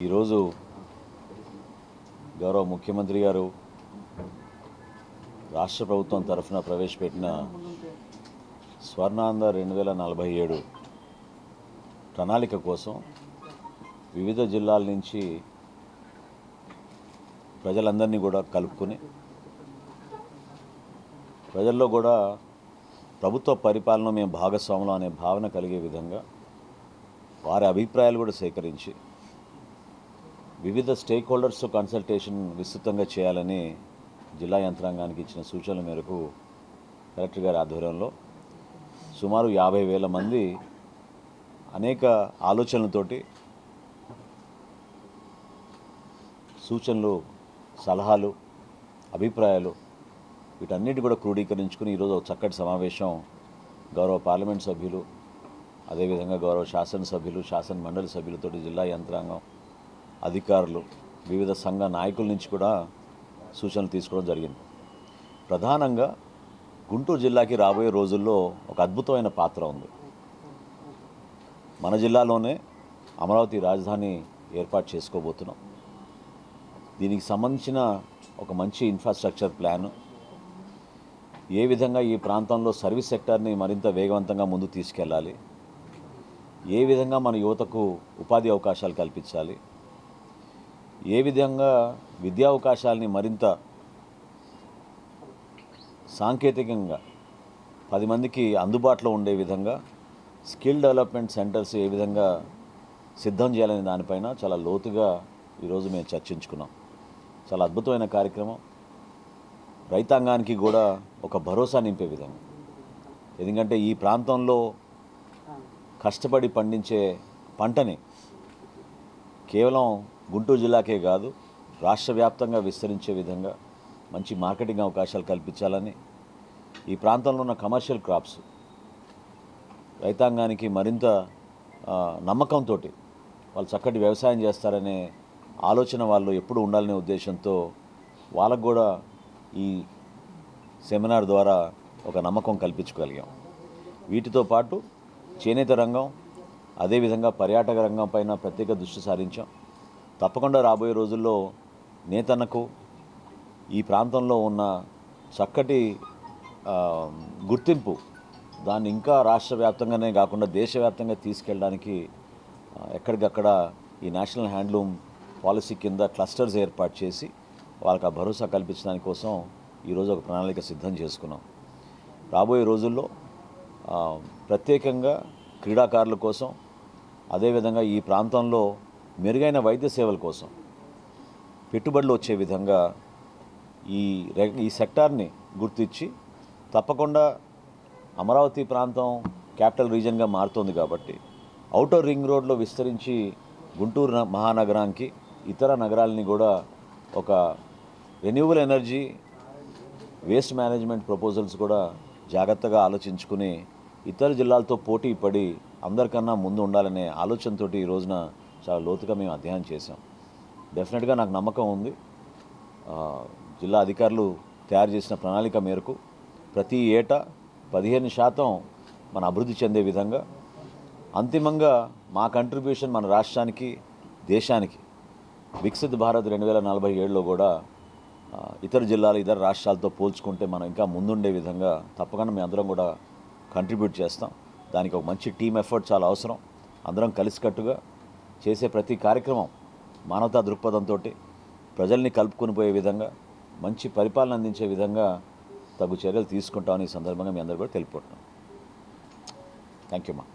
ఈరోజు గౌరవ ముఖ్యమంత్రి గారు రాష్ట్ర ప్రభుత్వం తరఫున ప్రవేశపెట్టిన స్వర్ణాంధ్ర రెండు వేల నలభై ఏడు ప్రణాళిక కోసం వివిధ జిల్లాల నుంచి ప్రజలందరినీ కూడా కలుపుకొని ప్రజల్లో కూడా ప్రభుత్వ పరిపాలన మేము భాగస్వాములు అనే భావన కలిగే విధంగా వారి అభిప్రాయాలు కూడా సేకరించి వివిధ స్టేక్ హోల్డర్స్తో కన్సల్టేషన్ విస్తృతంగా చేయాలని జిల్లా యంత్రాంగానికి ఇచ్చిన సూచనల మేరకు కలెక్టర్ గారి ఆధ్వర్యంలో సుమారు యాభై వేల మంది అనేక ఆలోచనలతోటి సూచనలు సలహాలు అభిప్రాయాలు వీటన్నిటి కూడా క్రోడీకరించుకుని ఈరోజు ఒక చక్కటి సమావేశం గౌరవ పార్లమెంట్ సభ్యులు అదేవిధంగా గౌరవ శాసనసభ్యులు శాసన మండలి సభ్యులతోటి జిల్లా యంత్రాంగం అధికారులు వివిధ సంఘ నాయకుల నుంచి కూడా సూచనలు తీసుకోవడం జరిగింది. ప్రధానంగా గుంటూరు జిల్లాకి రాబోయే రోజుల్లో ఒక అద్భుతమైన పాత్ర ఉంది. మన జిల్లాలోనే అమరావతి రాజధాని ఏర్పాటు చేసుకోబోతున్నాం. దీనికి సంబంధించిన ఒక మంచి ఇన్ఫ్రాస్ట్రక్చర్ ప్లాన్ ఏ విధంగా ఈ ప్రాంతంలో సర్వీస్ సెక్టార్ని మరింత వేగవంతంగా ముందు తీసుకెళ్ళాలి ఏ విధంగా మన యువతకు ఉపాధి అవకాశాలు కల్పించాలి ఏ విధంగా విద్యా అవకాశాలని మరింత సాంకేతికంగా పది మందికి అందుబాటులో ఉండే విధంగా స్కిల్ డెవలప్మెంట్ సెంటర్స్ ఏ విధంగా సిద్ధం చేయాలనే దానిపైన చాలా లోతుగా ఈరోజు మేము చర్చించుకున్నాం. చాలా అద్భుతమైన కార్యక్రమం. రైతాంగానికి కూడా ఒక భరోసా నింపే విధంగా. ఎందుకంటే ఈ ప్రాంతంలో కష్టపడి పండించే పంటని కేవలం గుంటూరు జిల్లాకే కాదు రాష్ట్ర వ్యాప్తంగా విస్తరించే విధంగా మంచి మార్కెటింగ్ అవకాశాలు కల్పించాలని ఈ ప్రాంతంలో ఉన్న కమర్షియల్ క్రాప్స్ రైతాంగానికి మరింత నమ్మకంతో వాళ్ళు చక్కటి వ్యవసాయం చేస్తారనే ఆలోచన వాళ్ళు ఎప్పుడు ఉండాలనే ఉద్దేశంతో వాళ్ళకు కూడా ఈ సెమినార్ ద్వారా ఒక నమ్మకం కల్పించగలిగాం వీటితో పాటు చేనేత రంగం అదేవిధంగా పర్యాటక రంగం పైన ప్రత్యేక దృష్టి సారించాం. తప్పకుండా రాబోయే రోజుల్లో నేతన్నకు ఈ ప్రాంతంలో ఉన్న చక్కటి గుర్తింపు దాన్ని ఇంకా రాష్ట్ర వ్యాప్తంగానే కాకుండా దేశవ్యాప్తంగా తీసుకెళ్ళడానికి ఎక్కడికక్కడ ఈ నేషనల్ హ్యాండ్లూమ్ పాలసీ కింద క్లస్టర్స్ ఏర్పాటు చేసి వాళ్ళకి ఆ భరోసా కల్పించడానికి కోసం ఈరోజు ఒక ప్రణాళిక సిద్ధం చేసుకున్నాం. రాబోయే రోజుల్లో ప్రత్యేకంగా క్రీడాకారుల కోసం అదేవిధంగా ఈ ప్రాంతంలో మెరుగైన వైద్య సేవల కోసం పెట్టుబడులు వచ్చే విధంగా ఈ రె- ఈ సెక్టార్ని గుర్తించి తప్పకుండా అమరావతి ప్రాంతం క్యాపిటల్ రీజన్గా మారుతోంది కాబట్టి అవుటర్ రింగ్ రోడ్లో విస్తరించి గుంటూరు న- మహానగరానికి ఇతర నగరాలని కూడా ఒక renewal energy waste management proposals కూడా జాగ్రత్తగా ఆలోచించుకుని ఇతర జిల్లాలతో పోటీ పడి అందరికన్నా ముందు ఉండాలనే ఆలోచనతోటి ఈ రోజున చాలా లోతుగా మేము అధ్యయనం చేశాం. డెఫినెట్గా నాకు నమ్మకం ఉంది. జిల్లా అధికారులు తయారు చేసిన ప్రణాళిక మేరకు ప్రతి ఏటా పదిహేను శాతం మన అభివృద్ధి చెందే విధంగా అంతిమంగా మా కంట్రిబ్యూషన్ మన రాష్ట్రానికి దేశానికి వికసిత్ భారత్ రెండు వేల నలభై ఏడులో కూడా ఇతర జిల్లాలు ఇతర రాష్ట్రాలతో పోల్చుకుంటే మనం ఇంకా ముందుండే విధంగా తప్పకుండా మేము అందరం కూడా కంట్రిబ్యూట్ చేస్తాం. దానికి ఒక మంచి టీం ఎఫర్ట్ చాలా అవసరం. అందరం కలిసికట్టుగా చేసే ప్రతి కార్యక్రమం మానవతా దృక్పథంతో ప్రజల్ని కలుపుకొని పోయే విధంగా మంచి పరిపాలన అందించే విధంగా తగు చర్యలు తీసుకుంటామని ఈ సందర్భంగా మీ అందరూ కూడా తెలుపుకుంటున్నాం థ్యాంక్ యూ మా